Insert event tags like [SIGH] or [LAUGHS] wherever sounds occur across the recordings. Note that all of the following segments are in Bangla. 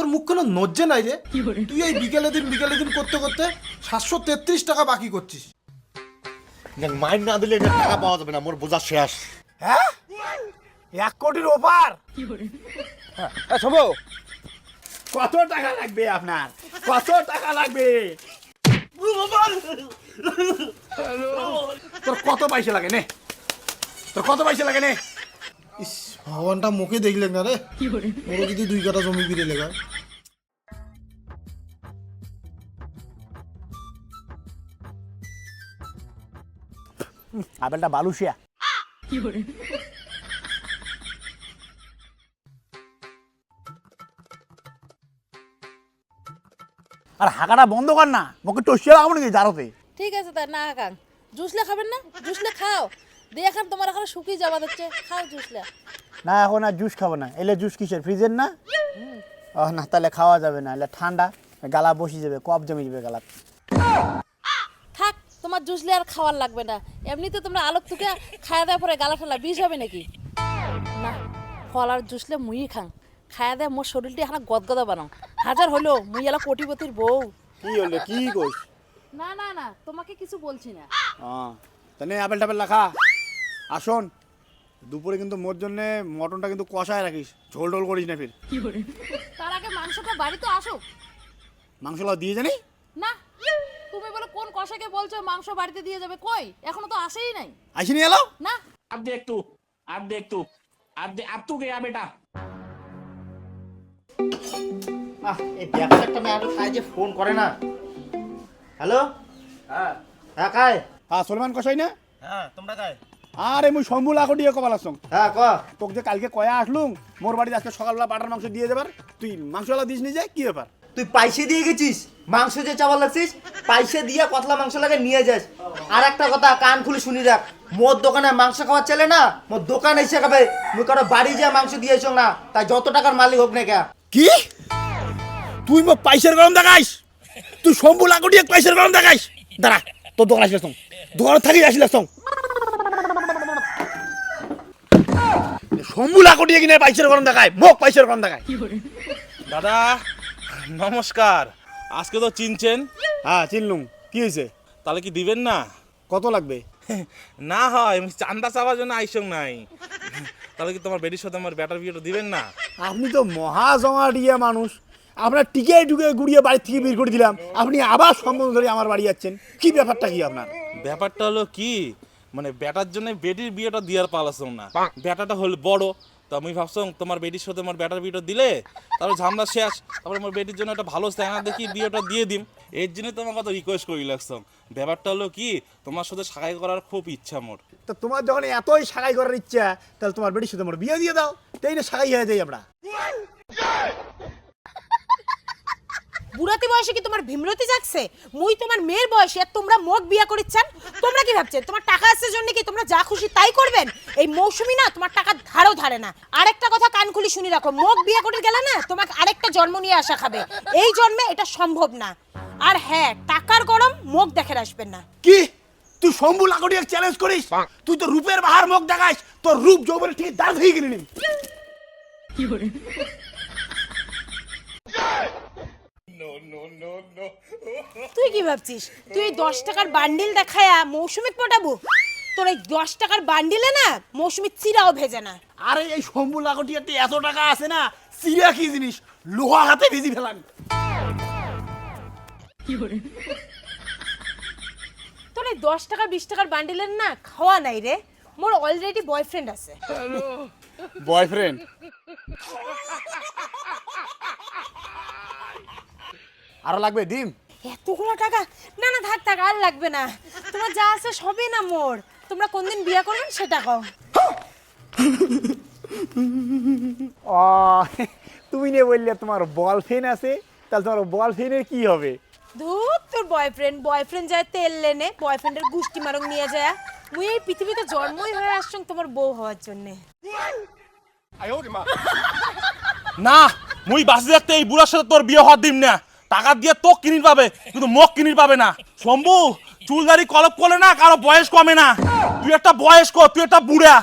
তোর মুখ কোনো নজ্জে নাই রে। তুই এই বিকেলে দিন বিকেলে দিন করতে করতে সাতশো তেত্রিশ টাকা বাকি করছিস। মাইন না দিলে এটা টাকা পাওয়া যাবে না মোর বোঝা শেষ। হ্যাঁ? এক কোটির ওপার। শোভো কত টাকা লাগবে আপনার? কত টাকা লাগবে? তোর কত পয়সা লাগে নে? তোর কত পয়সা লাগে নে? ইস ভগবানটা মুখে দেখলেন না রে। ওর যদি দুই কাটা জমি লেগা আপেলটা বালুশিয়া। আর হাঁকাটা বন্ধ কর না মুখে টসিয়া লাগাবো নাকি জারোতে ঠিক আছে তাই না কাং জুসলে খাবেন না? জুসলে খাও। দিয়ে এখন তোমার এখন শুকিয়ে যাওয়া হচ্ছে খাও জুসলে না এখন আর জুস খাব না। এলে জুস কিসের ফ্রিজের না? ও না তাহলে খাওয়া যাবে না। এলে ঠান্ডা গালা বসে যাবে কপ জমে যাবে গালা থাক তোমার জুসলে আর খাওয়ার লাগবে না। এমনিতে তোমরা আলোক তুকে খাওয়া দেওয়ার পরে গালা ঠালা বিষ হবে নাকি? না ফল আর জুসলে মুই খাং। খাওয়া দেয় মোর শরীরটি এখন গদগদা বানাও হাজার হলো মুই এলা কোটিপতির বউ। কি হলো কি কইস? না না না তোমাকে কিছু বলছি না। হ্যাঁ তাহলে আপেল টাপেল রাখা আসুন দুপুরে কিন্তু মোর জন্যে মটনটা কিন্তু কষায় রাখিস ঝোল টোল করিস না ফির তার আগে মাংসটা বাড়িতে আসো মাংসলা দিয়ে জানি না তুমি বলে কোন কষাকে বলছো মাংস বাড়িতে দিয়ে যাবে কই এখনো তো আসেই নাই আসিনি এলো না अब देख तू अब देख तू अब दे, अब तू गया बेटा আহ এই ব্যবসাটা না খায় যে ফোন করে না হ্যালো হ্যাঁ হ্যাঁ কায় হ্যাঁ সলমান কষাই না হ্যাঁ তোমরা কায় আরে মুই শম্ভু লাখো দিয়ে কপাল আসং। হ্যাঁ ক। তোকে যে কালকে কয়া আসলুম মোর বাড়িতে আজকে সকালবেলা পাটার মাংস দিয়ে যাবার তুই মাংসওয়ালা দিস নি যে কি ব্যাপার? তুই পয়সা দিয়ে গেছিস? মাংস যে চাওয়ার লাগছিস পয়সা দিয়ে কতলা মাংস লাগে নিয়ে যাস। আর একটা কথা কান খুলে শুনি রাখ। মোর দোকানে মাংস খাওয়ার চলে না মোর দোকান এসে খাবে। মুই কারও বাড়ি যা মাংস দিয়ে এসো না তাই যত টাকার মালিক হোক না কে কি? তুই মো পয়সার গরম দেখাইস? তুই শম্ভু লাখো দিয়ে পয়সার গরম দেখাইস? দাঁড়া তোর দোকান আসলে। দোকান থাকি আসলে। সং শম্ভু লাখো দিয়ে কিনে পয়সার গরম দেখায় মোক পয়সার গরম দেখায়। দাদা নমস্কার। আজকে তো চিনছেন? হ্যাঁ চিনলুম। কি হয়েছে? তাহলে কি দিবেন না? কত লাগবে? [LAUGHS] না হয় আমি চান্দা চাওয়ার জন্য আইসং নাই। তাহলে কি তোমার বেডির সাথে আমার ব্যাটার বিয়েটা দিবেন না? আপনি তো মহা জমা দিয়ে মানুষ। আপনার টিকে টুকে গুড়িয়ে বাড়ি থেকে বের করে দিলাম। আপনি আবার সম্বন্ধ ধরে আমার বাড়ি যাচ্ছেন। কি ব্যাপারটা কি আপনার? ব্যাপারটা হলো কি? মানে ব্যাটার জন্য বেডির বিয়েটা দিয়ার পালাসং না। ব্যাটাটা হল বড় তো আমি ভাবছং তোমার বেডির সাথে আমার ব্যাটার বিয়েটা দিলে? তারপর ঝামলা শেষ। তারপরে আমার বেটির জন্য একটা ভালো স্ট্যান্ডার দেখি বিয়েটা দিয়ে দিম। এর জন্য তোমার কথা রিকোয়েস্ট করি লাগছং ব্যাপারটা হলো কি তোমার সাথে সাহায্য করার খুব ইচ্ছা মোর তো তোমার যখন এতই সাগাই করার ইচ্ছা তাহলে তোমার বেটির সাথে আমার বিয়ে দিয়ে দাও। তাই না সাগাই হয়ে যাই আমরা। বুড়াতি বয়সে কি তোমার ভীমরতি যাচ্ছে মুই তোমার মেয়ের বয়সে আর তোমরা মোক বিয়া করিচ্ছেন? তোমরা কি ভাবছেন তোমার টাকা আছে জন্য কি তোমরা যা খুশি তাই করবেন? এই মৌসুমি না তোমার টাকা ধারও ধারে না। আরেকটা কথা কান খুলি শুনি রাখো মোক বিয়া করে গেলে না তোমাকে আরেকটা জন্ম নিয়ে আসা খাবে। এই জন্মে এটা সম্ভব না। আর হ্যাঁ টাকার গরম মোক দেখে আসবেন না। কি? তুই শম্ভু লাকড়িয়া চ্যালেঞ্জ করিস? তুই তো রূপের বাহার মুখ দেখাইস তোর রূপ যৌবনে ঠিক দাঁড় হয়ে গেলি নি। তুই কি ভাবছিস? তুই দশ টাকার বান্ডিল দেখায়া মৌসুমিক পটাবো? তোর এই দশ টাকার বান্ডিলে না মৌসুমি চিরাও ভেজে না। আরে এই শম্ভু লাকড়িয়াতে এত টাকা আছে না চিরা কি জিনিস? লোহা হাতে ভেজি ফেলান। তোর এই দশ টাকা বিশ টাকার বান্ডিলের না খাওয়া নাই রে। মোর অলরেডি বয়ফ্রেন্ড আছে। বয়ফ্রেন্ড আরও লাগবে ডিম? এতগুলো টাকা? না না থাক থাক আর লাগবে না। তোমার যা আছে সবই না মোর। তোমরা কোনদিন বিয়ে করবেন সেটা কও। ও তুমি নে বললে তোমার বলফ্রেন্ড আছে তাহলে তোমার বলফ্রেন্ডের কি হবে? ধুর তোর বয়ফ্রেন্ড বয়ফ্রেন্ড যায় তেল লেনে বয়ফ্রেন্ডের গুষ্টি মারং নিয়ে যায়। মুই এই পৃথিবীতে জন্মই হয়ে আসছং তোমার বউ হওয়ার জন্যে। না মুই বাসি থাকতে এই বুড়ার সাথে তোর বিয়ে হওয়ার দিম না। টাকা দিয়ে তো কিনির পাবে কিন্তু মোক কিনির পাবে না। শম্ভু চুলদারি কলপ করলে না কারও বয়স কমে না। তুই একটা বয়স্ক তুই একটা বুড়া।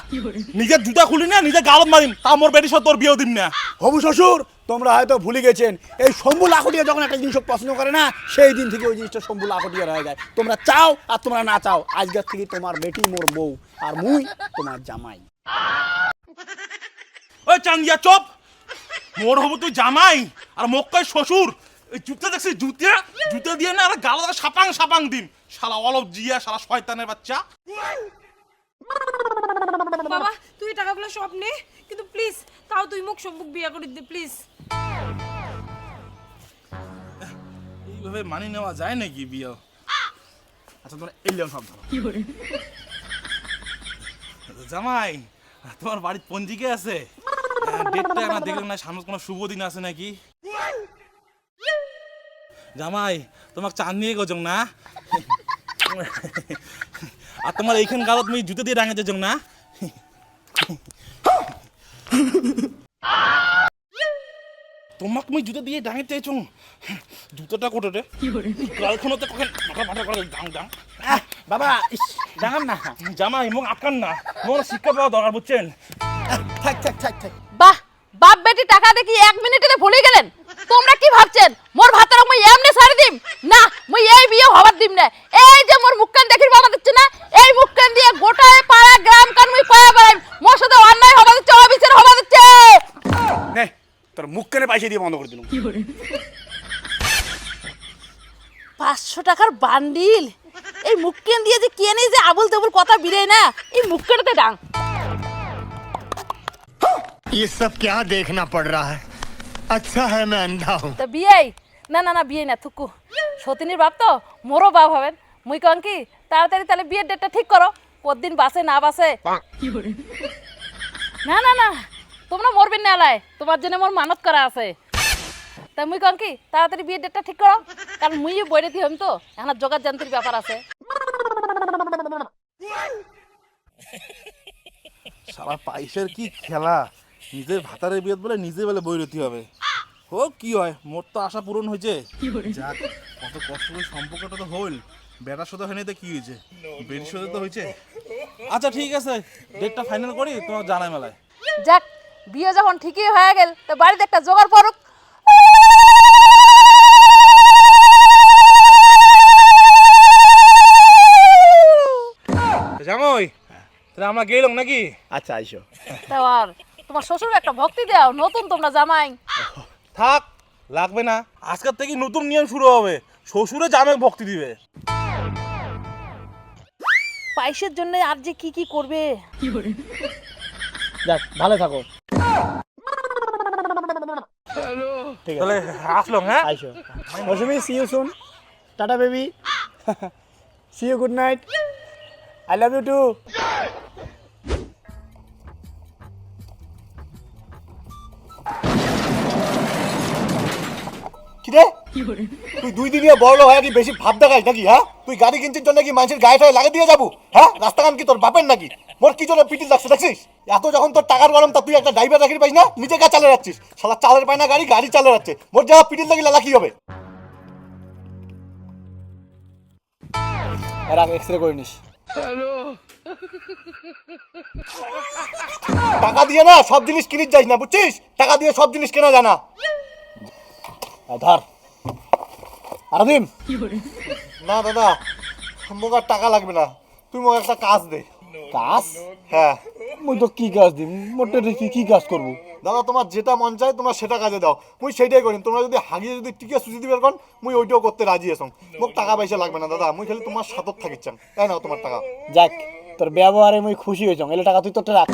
নিজের জুতা খুলি না নিজের গালত মারিম তা মোর বেটি তোর বিয়েও দিম না। হবু শ্বশুর তোমরা হয়তো ভুলে গেছেন এই শম্ভু লাখটিয়া যখন একটা জিনিস পছন্দ করে না সেই দিন থেকে ওই জিনিসটা শম্ভু লাখটিয়া হয়ে যায়। তোমরা চাও আর তোমরা না চাও আজকের থেকে তোমার বেটি মোর বউ আর মুই তোমার জামাই। ওই চান্দিয়া চপ মোর হবু তুই জামাই আর মক্কায় শ্বশুর। এই জুতে দেখছিস? জুতে? জুতে দিয়ে না আর গাল সাপাং সাপাং দিন। শালা অলপ জিয়া শালা শয়তানের বাচ্চা। বাবা তুই টাকাগুলো সব নে কিন্তু প্লিজ তাও তুই মুখ সম্মুখ বিয়া করে দে প্লিজ এইভাবে মানি নেওয়া যায় নাকি বিয়ে? আচ্ছা তোমরা এলিয়ন সব ধরো। জামাই তোমার বাড়ির পঞ্জিকে আছে? ডেটটা না দেখলাম না সামনে কোনো শুভ দিন আছে নাকি? জামাই তোমাক চাঁদ নিয়ে গজং না? আর তোমার এইখান গালত তুমি জুতো দিয়ে ডাঙাতে যাও না? তোমাক মুই জুতো দিয়ে ডাঙাতে চাইছ জুতোটা কোটে রে? গালখানোতে কখন মাথা মাথা করে ডাং ডাং বাবা ইস, জানান না। জামাই মুখ আটকান না। মোর শিক্ষা পাওয়া দরকার বুঝছেন থাক থাক থাক থাক। বাহ বাপ বেটি টাকা দেখি এক মিনিটে ভুলে গেলেন তোমরা কি ভাবছেন মোর ভাতের মুই এমনি ছাড়ি দিম না মুই এই বিয়ে হবার দিম না এই যে মোর মুখকান দেখির বাবা দিচ্ছে না এই মুখকান দিয়ে গোটায় পাড়া গ্রাম কান মুই পায়া বেড়াইম মোর সাথে অন্যায় হবা দিচ্ছে অবিচার হবা দিচ্ছে নে তোর মুখ কেনে পয়সা দিয়ে বন্ধ করে দিলাম পাঁচশো টাকার বান্ডিল এই মুখকেন দিয়ে যে কে নেই যে আবুল তাবুল কথা বিরে না এই মুখকেনতে ডাং ये सब क्या देखना पड़ रहा है अच्छा है मैं अंधा हूँ তা বিয়ে না না না বিয়ে না থুকু সতিনীর বাপ তো মোরও বাপ হবেন মুই কন কি তাড়াতাড়ি তাহলে বিয়ের ডেটটা ঠিক করো দিন বাসে না বাসে না না না তোমরা মরবেন না আলাই তোমার জন্য মোর মানত করা আছে তা মুই কন কি তাড়াতাড়ি বিয়ের ডেটটা ঠিক করো। কারণ মুই বইরে দিহম তো এখন যন্ত্রের ব্যাপার আছে। সারা পাইসের কি খেলা? নিজের ভাতারের বিয়ে বলে নিজে বলে বৈরতি হবে। কি হয় মোর তো আশা পূরণ হয়েছে। যাক কত কষ্ট করে সম্পর্কটা তো হইল। বেটার সাথে হয়নি তো কি হয়েছে? বেটির সাথে তো হয়েছে। আচ্ছা ঠিক আছে ডেটটা ফাইনাল করি তোমার জানাই মেলায়। যাক বিয়ে যখন ঠিকই হয়ে গেল তো বাড়িতে একটা জোগাড় পড়ুক জামাই তাহলে আমরা গেলাম নাকি? আচ্ছা আইসো। তা আর তোমার শ্বশুর একটা ভক্তি দাও নতুন তোমরা জামাই। থাক লাগবে না। আজকের থেকে নতুন নিয়ম শুরু হবে। শ্বশুরে জামে ভক্তি দিবে। পাইসের জন্য আর যে কি কি করবে? যাক ভালো থাকো। ঠিক আছে। তাহলে আসলাম হ্যাঁ? আইসো। Mousumi see you soon tata baby see you good night I love you too কিরে? তুই দুই দিনে বড় হয়ে কি বেশি ভাব দেখাস নাকি হ্যাঁ? তুই গাড়ি কিনছিস জন্য কি মানুষের গায়ে ঠায়ে লাগিয়ে দিয়ে যাব? হ্যাঁ? রাস্তাঘাট কি তোর বাপের নাকি? মোর কি জন্য পিটিল লাগছে দেখছিস? এত যখন তোর টাকার গরম তা তুই একটা ড্রাইভার রাখি পাইস না? নিজে গা চালিয়ে যাচ্ছিস শালা চালের পায় না গাড়ি গাড়ি চালিয়ে যাচ্ছে মোর যাওয়া পিটিল লাগি লাগা কি হবে? রাখ এক্সরে করে নিস। টাকা দিয়ে না সব জিনিস কিনিস যাইস না বুঝছিস? টাকা দিয়ে সব জিনিস কেনা জানা ধর। আর দিন না দাদা মোক আর টাকা লাগবে না। তুই মোক একটা কাজ দে। কাজ হ্যাঁ। মুই তো কি কাজ দিম? মোটে কি কি কাজ করব? দাদা তোমার যেটা মন চায় তোমার সেটা কাজে দাও। মুই সেইটাই করিম। তোমরা যদি হাগিয়ে যদি টিকে সুচি দিবে কন মুই ওইটাও করতে রাজি আছো। মোক টাকা পয়সা লাগবে না দাদা। মুই খালি তোমার সাথত থাকিস চান তাই না তোমার টাকা। যাক তোর ব্যবহারে মুই খুশি হয়েছ। এলে টাকা তুই তোরটা রাখ।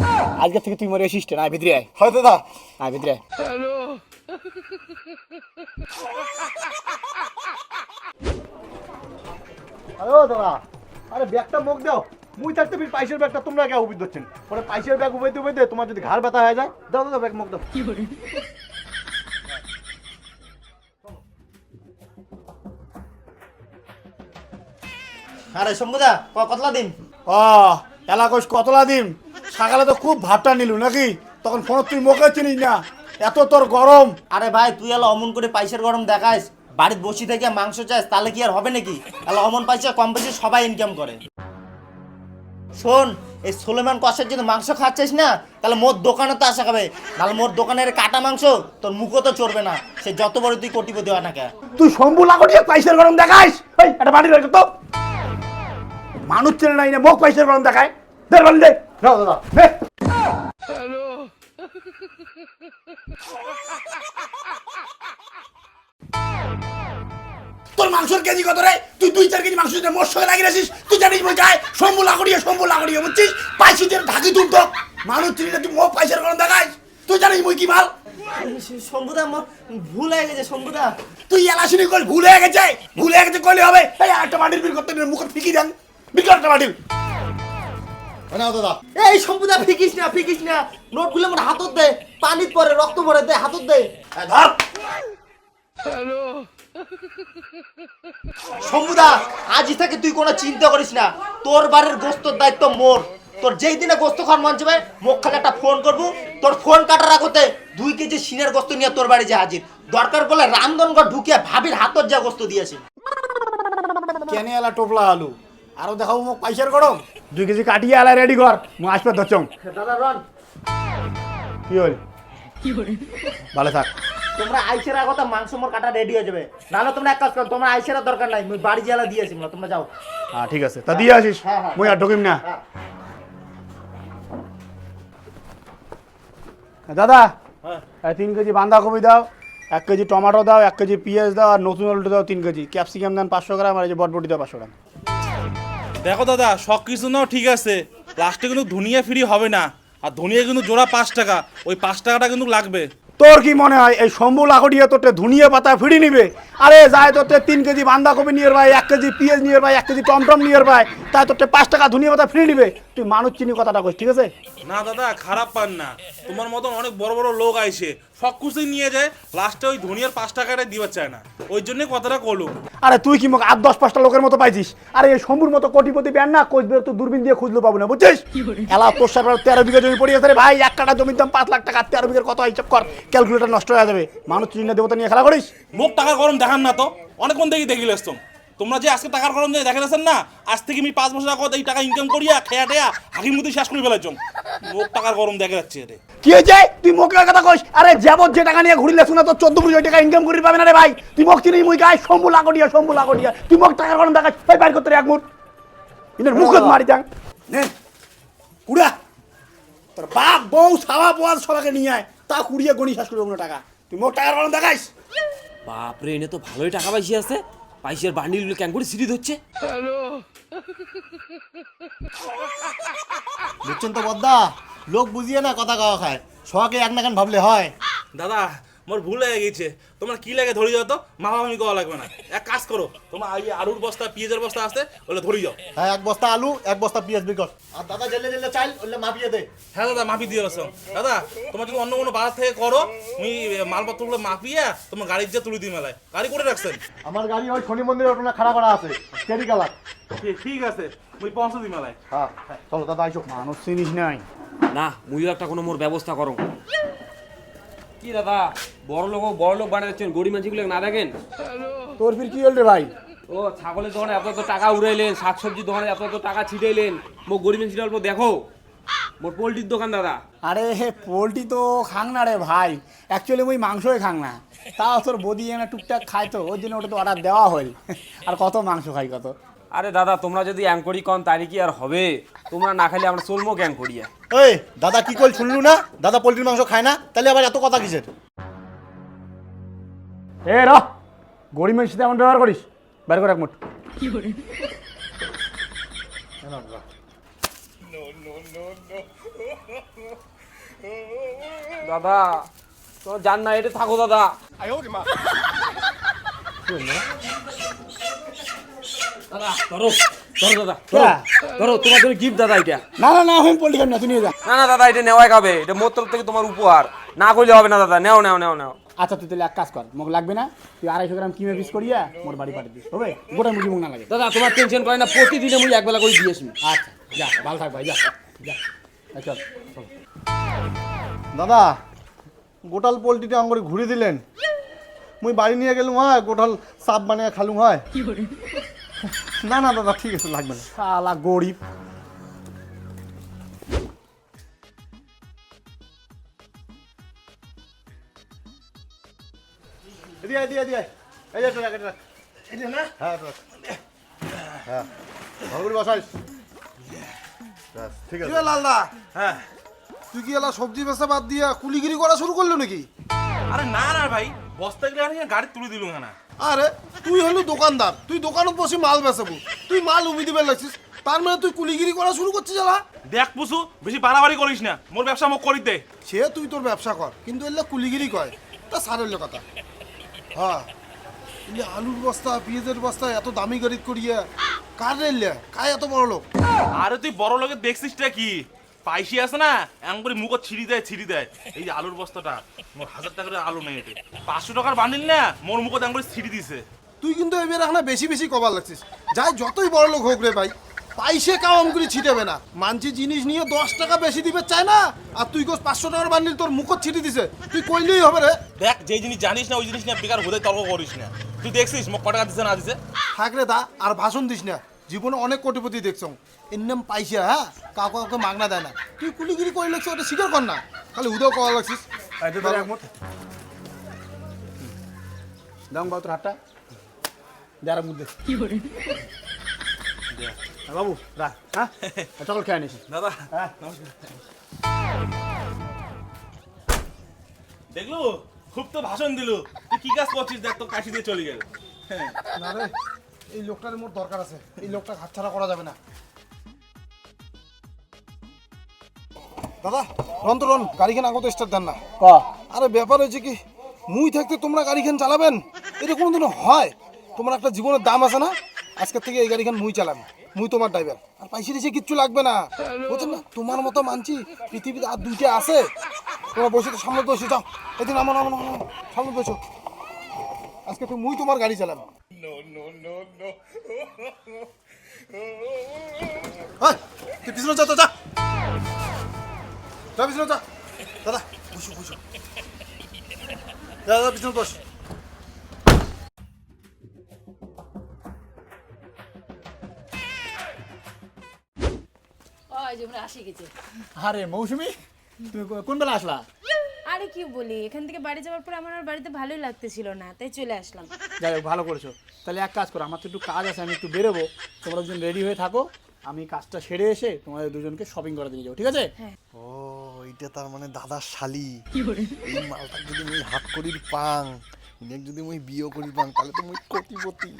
আজকে থেকে তুই মোর অ্যাসিস্ট্যান্ট আয় ভিতরে আয়। হয় দাদা। আয় ভিতরে আয়। আরে ও দাদা আরে ব্যাগটা মুখ দাও। মুই থাকতে ফির পাইসের ব্যাগটা তোমরা কে উবিদ দিচ্ছেন পরে পাইসের ব্যাগ উবাইতে উবাইতে তোমার যদি ঘাড় ব্যথা হয়ে যায় দাও দাদা ব্যাগ মুখ দাও। আরে শম্ভুদা কতলা দিন? ও এলাকোশ কতলা দিম সকালে তো খুব ভাতটা নিলু নাকি? তখন ফোন তুই মুখে চিনিস না। এত তোর গরম। আরে ভাই তুই এলো অমন করে পাইসের গরম দেখাইস বাড়িতে বসে থেকে মাংস চাস তাহলে কি আর হবে নাকি? তাহলে অমন পয়সা কম পয়সা সবাই ইনকাম করে। শোন এই সোলেমান কষের যদি মাংস খাচ্ছিস না তাহলে মোর দোকানে তো আসা খাবে। তাহলে মোর দোকানের কাটা মাংস তোর মুখও তো চড়বে না। সে যত বড় তুই কোটিপতি হয় না কে তুই শম্ভু লাখটিয়া পয়সার গরম দেখাইস? এই একটা বাড়ি রয়েছে তো। মানুষ চেনে নাই না মোক পয়সার গরম দেখায়। দে বাড়ি দে। যাও দাদা। নে। মাংসের কেজি কত রে? তুই দুই চার কেজি মাংস যদি মোর সঙ্গে লাগিয়ে রাখিস তুই জানিস বই গায়ে শম্ভু লাখড়িয়ে শম্ভু লাখড়িয়ে বুঝছিস? পাইছি দিয়ে ঢাকি তুল তো মানুষ চিনি তুই মোক পয়সার গরম দেখাইস। তুই জানিস মই কি মাল? শম্ভুদা মোর ভুল হয়ে গেছে শম্ভুদা। তুই এলাশুনি কল ভুল হয়ে গেছে? ভুল হয়ে গেছে কইলে হবে। এই একটা বাটির বিল করতে মুখে ফিকি দেন। বিল একটা বাটিল না দাদা। এই শম্ভুদা ফিকিস না ফিকিস না। নোটগুলো মোর হাতত দে পানিত পরে রক্ত পরে দে হাতত দে। এই ধর শম্ভুদা আজই থেকে তুই কোনো চিন্তা করিস না। তোর বাড়ির গোস্তর দায়িত্ব মোর। তোর যেই দিনে গোস্ত খাওয়ার মন যাবে মুখ খালি একটা ফোন করব। তোর ফোন কাটার আগতে দুই কেজি সিনের গোস্ত নিয়ে তোর বাড়ি যে হাজির। দরকার বলে রামদনগড় ঢুকিয়ে ভাবির হাতত যা গোস্ত দিয়েছে কেনে এলা টোপলা আলু? আরও দেখাবো মোক পয়সার গরম। দুই কেজি কাটিয়ে এলা রেডি কর মু আসবে ধরছং দাদা রন। কি হল? ভালো থাক। তোমরা আইসের আগতে মাংস মোর কাটা রেডি হয়ে যাবে। নাহলে তোমরা এক কাজ করো তোমরা আইসের দরকার নাই মুই বাড়ি জেলা দিয়েছি তোমরা যাও। হ্যাঁ ঠিক আছে। তা দিয়ে আসিস হ্যাঁ, হ্যাঁ। মুই আর ঢুকিম না। হ্যাঁ। দাদা এই তিন কেজি বাঁধাকপি দাও এক কেজি টমেটো দাও এক কেজি পেঁয়াজ দাও আর নতুন আলু দাও তিন কেজি। ক্যাপসিকাম দেন পাঁচশো গ্রাম আর এই যে বটবটি দাও পাঁচশো গ্রাম। দেখো দাদা সব কিছু নাও ঠিক আছে। লাস্টে কিন্তু ধুনিয়া ফ্রি হবে না। আর ধুনিয়া কিন্তু জোড়া পাঁচ টাকা। ওই পাঁচ টাকাটা কিন্তু লাগবে। তোর কি মনে হয়? এই শম্ভু লাখটিয়ে তোরতে ধুনিয়ে পাতা ফিরি নিবে? আরে যায় তোরতে তিন কেজি বাঁধাকপি নিয়ে ভাই এক কেজি পেঁয়াজ নিয়ে ভাই এক কেজি টমটম নিয়ে ভাই তাই তোরতে পাঁচ টাকা ধুনিয়ে পাতা ফ্রি নিবে। তুই মানুষ চিনি কথাটা কইস ঠিক আছে? না দাদা খারাপ পান না। তোমার মতন অনেক বড় বড় লোক আইছে। সব কিছুই নিয়ে যায় লাস্টে ওই ধুনিয়ার পাঁচ টাকাটা দিবার চায় না। ওই জন্যই কথাটা কলু আরে তুই কি মোক আট দশ পাঁচটা লোকের মতো পাইছিস? আরে এই শম্ভুর মতো কোটিপতি ব্যান না কোচ বের তো দূরবীন দিয়ে খুঁজলো পাবো না বুঝছিস? এলা তোর সাথে তেরো বিঘা জমি পড়ে আছে রে ভাই এক কাটা জমির দাম পাঁচ লাখ টাকা তেরো বিঘার কত হিসাব কর। ক্যালকুলেটার নষ্ট হয়ে যাবে। মানুষ চিনি না দেবতা নিয়ে খেলা করিস? মুখ টাকার গরম দেখান না তো। অনেকক্ষণ দেখি দেখি লেসতম তোমরা যে আজকে টাকার গরম দিয়ে দেখালেছেন না আজ থেকে আমি পাঁচ বছর আগে এই টাকা ইনকাম করিয়া খেয়া টেয়া হাকির মধ্যে শেষ করে ফেলাইছ মুখ টাকার গরম দেখা যাচ্ছে রে কি হয়েছে? তুই মুখে কথা কইস? আরে যাবত যে টাকা নিয়ে ঘুরিলে শুনে তো চোদ্দ পুজো টাকা ইনকাম করি পাবে না রে ভাই। তুই মুখ চিনি মুই গায়ে? শম্ভু লাগটিয়া শম্ভু লাগটিয়া। তুই মুখ টাকার গরম দেখাস ভাই বাইর করতে রে এক মুঠ। ইনের মুখত মারি যাং। নে কুড়া। তোর বাপ বউ সাবা পোয়াল সবাইকে নিয়ে আয়। তা কুড়িয়ে গণি শেষ করব টাকা। তুই মোট টাকার গরম দেখাইস বাপরে এনে তো ভালোই টাকা পাইছি আছে। পাইসের বান্ডিলগুলো কেন করে সিটি ধরছে। বুঝছেন তো বদ্দা? লোক বুঝিয়ে না কথা কাওয়া খায়। সবাইকে এক না কেন ভাবলে হয়। দাদা মোর ভুল হয়ে গেছে। তোমার কি লাগে ধরে যাও তো মামা মামি কওয়া লাগবে না। এক কাজ করো তোমার এই আলুর বস্তা পেঁয়াজের বস্তা আসতে ওগুলো ধরে যাও। হ্যাঁ এক বস্তা আলু এক বস্তা পেঁয়াজ বিকট। আর দাদা জেলে জেলে চাইল ওলে মাপিয়ে দে। হ্যাঁ দাদা মাপি দিয়ে আসো দাদা তোমার যদি অন্য কোনো বাজার থেকে করো তুমি মালপত্রগুলো মাপিয়ে তোমার গাড়ির যে তুলে দিই মেলায়। গাড়ি করে রাখছেন? আমার গাড়ি ওই শনি মন্দিরের ওটা খাড়া করা আছে কেরি কালার ঠিক- আছে তুমি পৌঁছে দিই মেলায়। হ্যাঁ চলো দাদা আইসো। মানুষ চিনিস নাই। না মুইও একটা কোনো মোর ব্যবস্থা করো। কি দাদা? বড় লোক বড় লোক বানিয়ে যাচ্ছেন গরিব মানুষগুলো না দেখেন? তোর ফির কি হল রে ভাই? ও ছাগলের দোকানে এত এত টাকা উড়াইলেন শাকসবজির দোকানে এত এত টাকা ছিটাইলেন। মোর গরিব মানুষ অল্প দেখো। মোর পোলট্রির দোকান দাদা। আরে পোলট্রি তো খাং না রে ভাই। অ্যাকচুয়ালি ওই মাংসই খাং না। তাও তোর বদি এনে টুকটাক খায় তো ওই জন্য ওটা তো অর্ডার দেওয়া হল আর কত মাংস খাই কত? আরে দাদা তোমরা যদি অ্যাঙ্করি কন তাহলে কি আর হবে? তোমরা না খাইলে আমরা চলবো ক্যাং করিয়া এই দাদা কি কল শুনলু না? দাদা পোলট্রির মাংস খায় না? তাহলে আবার এত কথা কিসের? এ র গরিব মানুষ সাথে এমন ব্যবহার করিস। বের করে এক মুঠ। দাদা তোমার জান না এটা থাকো দাদা। দাদা ধরো ধরো দাদা ধরো। ধরো তোমার জন্য গিফট দাদা এটা। না না না আমি না তুই নিয়ে যা না না দাদা এটা নেওয়াই খাবে এটা মোর তরফ থেকে তোমার উপহার। না করলে হবে না দাদা নেও নেও নেও নেও। আচ্ছা তুই তাহলে এক কাজ কর মোক লাগবে না তুই আড়াইশো গ্রাম কিমে পিস করিয়া মোর বাড়ি পাঠিয়ে দিস হবে? গোটা মুরগি মুখ না লাগে। দাদা তোমার টেনশন করে না প্রতিদিনে মুই একবেলা করে দিয়ে আসবি আচ্ছা যা ভালো থাক ভাই যা যা। চল চল। দাদা গোটাল পোলট্রিটা আঙ্গুরে ঘুরে দিলেন। মুই বাড়ি নিয়ে গেলুম হয় গোঠাল সাপ বানিয়ে খালুম হয়। [LAUGHS] না না দাদা ঠিক আছে লাগবে না। শালা গরিব। এই যে রাখ, এটা রাখ। হ্যাঁ রাখ। হ্যাঁ। ভালো করে বসাইস ঠিক আছে। লালদা? হ্যাঁ। তুই কি এলা সবজি বেচা বাদ দিয়া কুলিগিরি করা শুরু করল নাকি? আরে না না ভাই বস্তা গেলে গাড়ি তুলে দিলুম না আরে তুই হলো দোকানদার তুই দোকানত বসে মাল বেচাবো। তুই মাল উমি দিবে লাগছিস তার মানে তুই কুলিগিরি করা শুরু করছিস এলা? দেখ পুসু বেশি বাড়াবাড়ি করিস না মোর ব্যবসা মোক করি দে সে তুই তোর ব্যবসা কর কিন্তু এলে কুলিগিরি কয় তা সারের কথা। হ্যাঁ এলে আলুর বস্তা পেঁয়াজের বস্তা এত দামি গাড়ি করিয়া কার রেললে কায় এত বড় লোক? আরে তুই বড় লোকের দেখছিসটা কি? পাইসি আছে না এমন করে মুখ ছিঁড়ি দেয় ছিঁড়ি দেয়। এই যে আলুর বস্তাটা মোর হাজার টাকার আলু নেই এতে। পাঁচশো টাকার বান্ডিল না মোর মুখ এমন করে ছিঁড়ি দিছে। তুই কিন্তু এবার এখন বেশি বেশি কবার লাগছিস। যাই যতই বড় লোক হোক রে ভাই পাইসে কাম করে ছিটাবে না। মানছি জিনিস নিয়ে দশ টাকা বেশি দিবে চায় না আর তুই কোস পাঁচশো টাকার বান্ডিল তোর মুখত ছিটি দিছে। তুই কইলেই হবে রে। দেখ যে জিনিস জানিস না ওই জিনিস নিয়ে বেকার বোধহয় তর্ক করিস না। তুই দেখছিস মোক ক টাকা দিছে না দিছে? থাক রে দা আর ভাষণ দিস না। জীবনে অনেক কোটিপতি দেখছ। এর নাম পাইসা হ্যাঁ? কাউকে কাউকে মাগনা দেয় না। তুই কুলিগিরি করে লাগছিস ওটা স্বীকার কর না। খালি উদয় করা লাগছিস। দাম কত হাটটা দেড় মধ্যে কি করে বাবু রাখ হ্যাঁ? চকল খেয়ে নিস দাদা হ্যাঁ? দেখলু? খুব তো ভাষণ দিলু। তুই কি কাজ করছিস? দেখ তো কাশি দিয়ে চলে গেল। হ্যাঁ না রে। এই লোকটার মোট দরকার আছে। এই লোকটা হাতছাড়া করা যাবে না। দাদা রন তো রন গাড়িখান আগত স্টার্ট দেন না। ক? আরে ব্যাপার হয়েছে কি মুই থাকতে তোমরা গাড়িখান চালাবেন? এটা কোনোদিনও হয়। তোমার একটা জীবনের দাম আছে না? আজকের থেকে এই গাড়িখান মুই চালাম। মুই তোমার ড্রাইভার আর পয়সা দিছে কিচ্ছু লাগবে না। বুঝছেন না? তোমার মতো মানছি পৃথিবীতে আর দুইটা আছে। তোমরা বসে তো সামনে বসে যাও। এদিন আমার আমার সামনে বসো। আজকে তো মুই তোমার গাড়ি তুই পিছনে যা তো যা। যা পিছনে যা। দাদা বসো বসো। যা যা পিছনে বস আরে মৌসুমি তুমি কোন বেলা আসলা? আরে কি বলি? এখান থেকে বাড়ি যাওয়ার পর আমার আর বাড়িতে ভালোই লাগতেছিল না তাই চলে আসলাম। যাই হোক ভালো করেছ। তাহলে এক কাজ করো আমার তো একটু কাজ আছে আমি একটু বেরোবো। তোমরা দুজন রেডি হয়ে থাকো আমি কাজটা সেরে এসে তোমাদের দুজনকে শপিং করে দিয়ে যাব ঠিক আছে? ও এইটা তার মানে দাদার শালি। এই মালটা যদি মুই হাত করির পাং ইনেক যদি মুই বিয়ে করি পাং তাহলে তো মুই কোটিপতি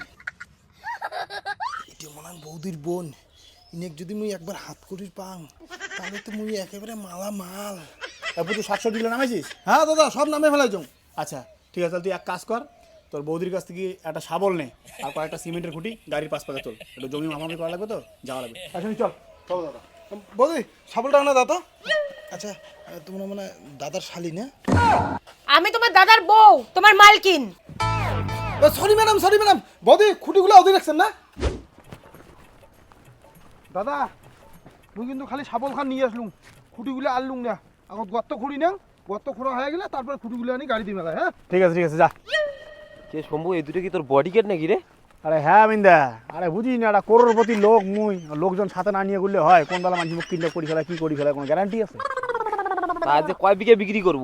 এটা মনে হয় বৌদির বোন। ইনেক যদি মুই একবার হাত করির পাং তাহলে তো মুই একেবারে মালা মাল তারপর তুই শাকসবজি গুলো নামাইছিস? হ্যাঁ দাদা সব নামে ফেলাই যাও আচ্ছা ঠিক আছে তাহলে তুই এক কাজ কর তোর বৌদির কাছ থেকে একটা শাবল নে আর কয়েকটা সিমেন্টের খুঁটি গাড়ির পাশ পাকা চল একটু জমি মামামি করা লাগবে তো? যাওয়া লাগবে। আচ্ছা চল। চলো দাদা। বৌদি সাবলটা না দাদা আচ্ছা তোমরা মানে দাদার শালি না? আমি তোমার দাদার বউ তোমার মালকিন। Sorry madam sorry madam. বৌদি খুঁটিগুলো ওদের রাখছেন না? দাদা তুই কিন্তু খালি সাবল খান নিয়ে আসলুম। খুঁটিগুলো আনলুম না। এখন গর্ত খুঁড়ি না গর্ত খোঁড়া হয়ে গেলে তারপরে খুঁটিগুলো আনি গাড়ি দিয়ে মেলায় হ্যাঁ? ঠিক আছে ঠিক আছে যা। কে শম্ভু এই দুটো কি তোর বডি গার্ড নাকি রে? আরে হ্যাঁ মিন্দা। আরে বুঝিস না একটা করোড়পতি লোক মুই। লোকজন সাথে না নিয়ে করলে হয় কোন বেলা মানুষ মুখ কিনলে করি ফেলা কি করি ফেলা কোনো গ্যারান্টি আছে? আজ যে কয় বিঘে বিক্রি করব?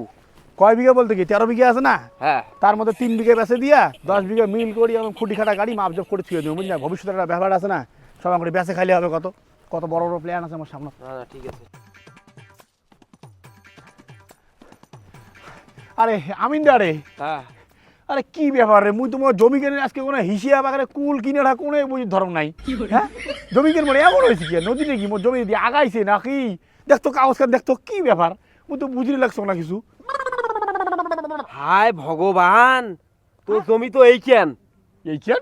কয় বিঘা বলতে কি তেরো বিঘা আছে না? হ্যাঁ। তার মধ্যে তিন বিঘা বেচে দিয়া দশ বিঘা মিল করি এবং খুঁটি খাটা গাড়ি মাপজব করে থুয়ে দেবো বুঝলি না? ভবিষ্যতের একটা ব্যাপার আছে না? সব করে বেচে খাইলে হবে কত? কত বড় বড় প্ল্যান আছে আমার সামনে। না না ঠিক আছে। আরে আমিনদা রে। হ্যাঁ। আরে কি ব্যাপার রে? মুই তোমার জমি কেনে আজকে কোনো হিসিয়া বাগারে কুল কিনে রাখা কোনো বুঝি ধরম নাই। হ্যাঁ? জমি কেন মানে এমন হয়েছে কি? নদীতে কি মোর জমি দিয়ে আগাইছে নাকি? দেখতো কাগজ কান দেখতো কি ব্যাপার? মুই তো বুঝলি লাগছো না কিছু। হায় ভগবান তোর জমি তো এই কেন এই কেন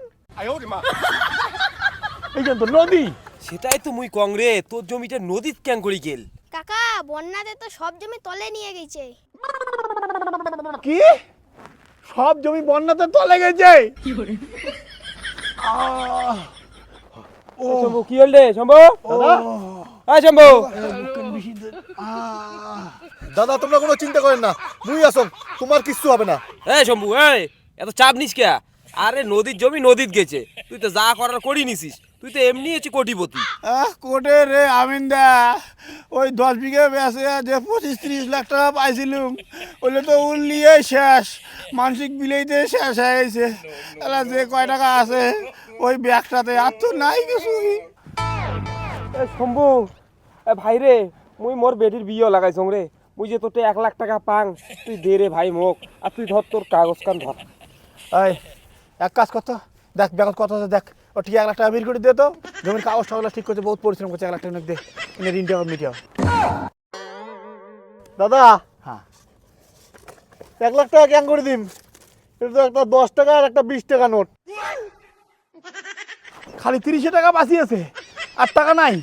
এই কেন তো নদী। সেটাই তো মুই কংরে তোর জমিটা নদীত ক্যান করি গেল? কাকা বন্যাতে তো সব জমি তলে নিয়ে গেছে। কি? সব জমি বন্যাতে তলে গেছে? ও শম্ভু কি হল রে শম্ভু? দাদা? হ্যাঁ শম্ভু! দাদা তোমরা কোনো চিন্তা করেন না। মুই আসম তোমার কিচ্ছু হবে না। এই শম্ভু এই এত চাপ নিস কে? আরে নদীর জমি নদীত গেছে। তুই তো যা করার করি নিছিস। তুই তো এমনি হচ্ছে কোটিপতি। আহ কোটে রে আমিনদা ওই দশ বিঘে বেসে যে পঁচিশ ত্রিশ লাখ টাকা পাইছিলুম ওগুলো তো উল্লিয়ে শেষ। মানসিক বিলেইতে শেষ হয়ে গেছে। এলা যে কয় টাকা আছে ওই ব্যাগটাতে আর তো নাই কিছুই। এ শম্ভু এ ভাই রে মুই মোর বেটির বিয়ে লাগাইছং রে। মুই যে তোতে এক লাখ টাকা পাং তুই দে রে ভাই মোক আর তুই ধর তোর কাগজ কান ধর। এই এক কাজ করতো দেখ ব্যাগত কত আছে দেখ। ও ঠিক এক লাখ টাকা বের করে দে তো। জমির কাগজ টাগজ ঠিক করছে বহুত পরিশ্রম করছে এক লাখ টাকা দে। এনে ঋণটা মিটিয়াও দাদা হ্যাঁ। এক লাখ টাকা কেন করে দিম? এটা তো একটা দশ টাকা আর একটা বিশ টাকা নোট। খালি তিরিশে টাকা বাঁচি আছে আর টাকা নাই।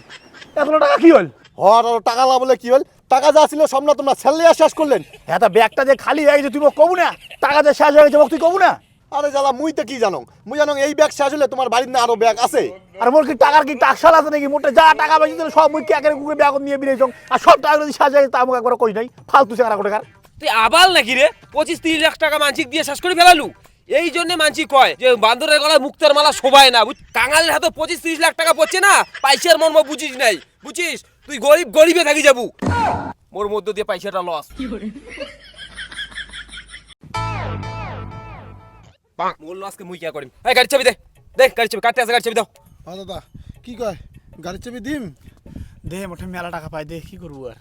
এতগুলো টাকা কি হল? হর আর টাকা লাভ বলে কি হল? টাকা যা ছিল সব না তোমরা ছেলে শেষ করলেন। হ্যাঁ তা ব্যাগটা যে খালি হয়ে গেছে তুই মোক কবু না। টাকা যে শেষ হয়ে গেছে তুই কবু না। আরে জ্বালা মুই তো কি জানো? মুই জানো এই ব্যাগ শেষ হলে তোমার বাড়ির না আরও ব্যাগ আছে। আর মোর কি টাকার কি টাকশাল আছে নাকি? মোটে যা টাকা বেশি দিলে সব মুই কেকের কুকুরে ব্যাগ নিয়ে বিরেছ আর সব টাকা যদি শেষ হয়ে গেছে তা আমাকে একবার কই নাই। ফালতু চেহারা করে তুই আবাল নাকি রে? পঁচিশ তিরিশ লাখ টাকা মানসিক দিয়ে শেষ করে ফেলালু। এই জন্য মানসিক কয় যে বান্দরের গলায় মুক্তার মালা শোভায় না। বুঝ কাঙালের হাতে পঁচিশ তিরিশ লাখ টাকা পড়ছে না? পয়সার মর্ম বুঝিস নাই। বুঝিস? তুই গরিব গরিবে থাকি যাবু। মোর মধ্য দিয়ে পয়সাটা লস মোর লসকে মুই কে করিম? এই গাড়ি চাবি দে। দেখ গাড়ি চাবি কাটতে আছে গাড়ি চাবি দাও। হ্যাঁ দাদা কি কয়? গাড়ির চাবি দিম? দে মোটে মেলা টাকা পাই দে কি করব আর?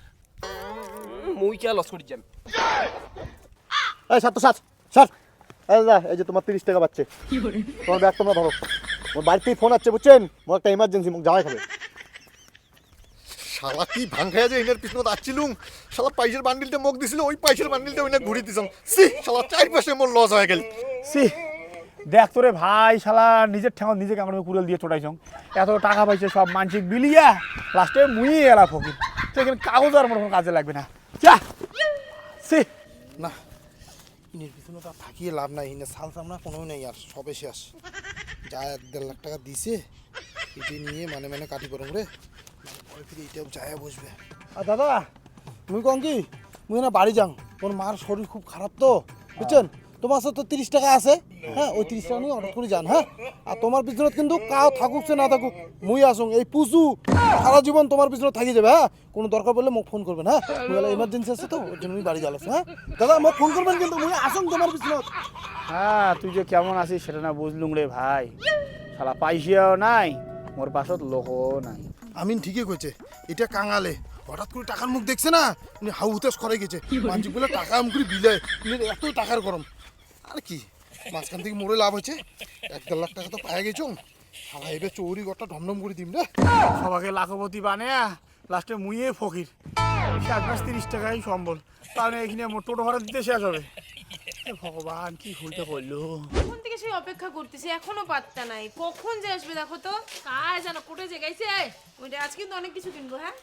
মুই কে লস করি যাবি এই সাত সাত স্যার এই দাদা এই যে তোমার তিরিশ টাকা পাচ্ছে তোমার ব্যাগ তোমরা ধরো। মোর বাড়িতেই ফোন আছে বুঝছেন? মোর একটা ইমার্জেন্সি মুখ যাওয়াই খাবে। শালা কি ভাং খাইয়া যে ইনের পিছনে আসছিলুম শালা পয়সার বান্ডিলটা মুখ দিছিল ওই পয়সার বান্ডিলটা ওইনা ঘুরি দিছাম। সি শালা চার পাশে মোর লস হয়ে গেল। সি দেখ তোরে ভাই শালা নিজের ঠেঙত নিজে কামড়ে কুড়েল দিয়ে চোটাইছং এত টাকা পাইছে সব মানসিক বিলিয়া লাস্টে মুই এলা ফকির। সেখানে কাগজ আর মোর কোনো কাজে লাগবে না। যা। সি না ইনের পিছনে তো থাকিয়ে লাভ নাই ইনে সাল সামনা কোনো নেই আর সবে শেষ। যা এক দেড় লাখ টাকা দিছে এটি নিয়ে মানে মানে কাটি করুন রে ফিরে এটাও যায় বসবে। আর দাদা মুই কম কি? মুই না বাড়ি যাং। ওর মার শরীর খুব খারাপ তো বুঝছেন? তোমার সাথে তো তিরিশ টাকা আছে। হ্যাঁ ওই তিরিশ টাকা নিয়ে অর্ডার করে যান হ্যাঁ? আর তোমার পিছনে কিন্তু কাউ থাকুক সে না থাকুক মুই আসুন। এই পুজু সারা জীবন তোমার পিছনে থাকি যাবে হ্যাঁ? কোনো দরকার পড়লে মোক ফোন করবেন হ্যাঁ? মুই এমার্জেন্সি আছে তো ওর জন্য বাড়ি যালাস হ্যাঁ? দাদা মোক ফোন করবেন কিন্তু মুই আসুন তোমার পিছনে হ্যাঁ তুই যে কেমন আছিস সেটা না বুঝলুম রে ভাই। শালা পাইসিয়াও নাই মোর পাশত লোকও নাই। আমিন ঠিকই কইছে এটা কাঙালে। হঠাৎ করে টাকার মুখ দেখছে না? উনি হাউ হুতাশ করে গেছে। মানসিক বলে? টাকা আম করে বিলে। উনি এত টাকার গরম। আর কি? মাঝখান থেকে মোড়ে লাভ হয়েছে। এক দেড় লাখ টাকা তো পাওয়া গেছো সারা এবার চৌরি ঘরটা ঢমঢম করে দিম রে। সবাকে লাখপতি বানে লাস্টে মুইয়ে ফকির। ষাট মাস তিরিশ টাকাই সম্বল। তাহলে এখানে মোট টোটো ভাড়া দিতে শেষ হবে। ভগবান কি ভুলটা করল তখন থেকে সেই অপেক্ষা করতেছি? এখনও পাত্তা নাই। কখন যে আসবে দেখো তো? কাজ জানো কোটে যে গেছে ওইটা আজ কিন্তু অনেক কিছু কিনবো হ্যাঁ?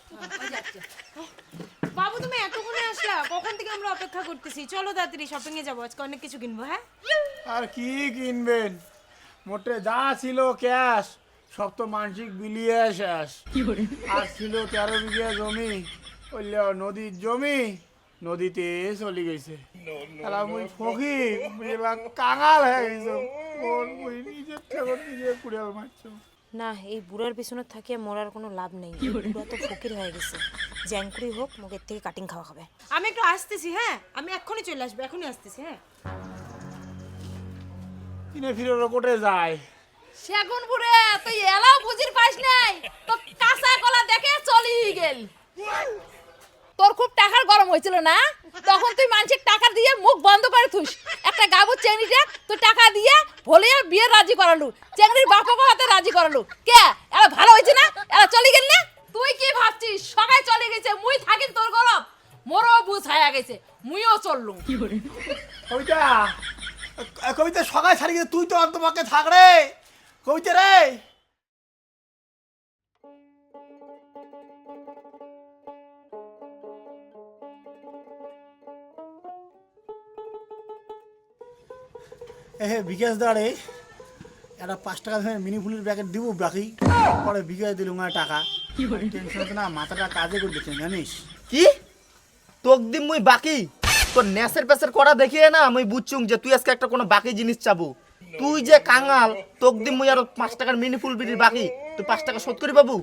বাবু তুমি এতক্ষণে আসলা? কখন থেকে আমরা অপেক্ষা করতেছি? চলো তাড়াতাড়ি শপিং এ যাব। আজকে অনেক কিছু কিনবো হ্যাঁ? আর কি কিনবেন? মোটে যা ছিল ক্যাশ সব তো মানসিক বিলিয়ে শেষ। আর ছিল তেরো বিঘা জমি বললে নদীর জমি নদীতে চলে গেছে। এলা মুই ফকির বুঝলাম কাঙাল হয়ে গেছে ওর মুই নিজের ঠেকর নিজে কুড়াল মারছো না এই বুড়ার পিছনে থাকিয়ে মরার কোনো লাভ নেই। বুড়া তো ফকির হয়ে গেছে। জ্যাংকুড়ি হোক মুখের থেকে কাটিং খাওয়া খাবে আমি একটু আসতেছি হ্যাঁ? আমি এক্ষুনি চলে আসব এখনই আসতেছি হ্যাঁ? কিনে ফিরে কোটে যায়। সেগুন বুড়ে তুই এলাও বুঝির পাইস নাই। তো কাঁচা কলা দেখে চলি গেল। তোর খুব টাকার গরম হয়েছিল না? তখন তুই মানুষের টাকা দিয়ে মুখ বন্ধ করে থুস। একটা গাবুর চেংড়িটা তুই টাকা দিয়ে ভোলে বিয়ে রাজি করালু। চেংড়ির বাপকে হাতে রাজি করালু। কে? এরা ভালো হয়েছে না? এরা চলে গেল না? তুই কি ভাবছিস? সবাই চলে গেছে মুই থাকি তোর গরম। মোরও বুঝ হয়ে গেছে মুইও চললুম। কবিতা কবিতা সকাল ছাড়ি গেছে তুই তো আর তোমাকে থাক রে। কবিতা রে। এ হে বিকাশ দাঁড়ে একটা পাঁচ টাকা ধরে মিনি ফুলের প্যাকেট দিব বাকি। পরে বিকাশ দিল টাকা। টেনশন না মাথাটা কাজে করে দিচ্ছেন জানিস? কি? তোক দিম মুই বাকি? তোর ন্যাসের প্যাসের করা দেখিয়ে না আমি বুঝছুম যে তুই আজকে একটা কোনো বাকি জিনিস চাবো। তুই যে কাঙাল তোক দিম মুই আরও পাঁচ টাকার মিনি ফুল বিড়ির বাকি। তুই পাঁচ টাকা শোধ করি বাবু।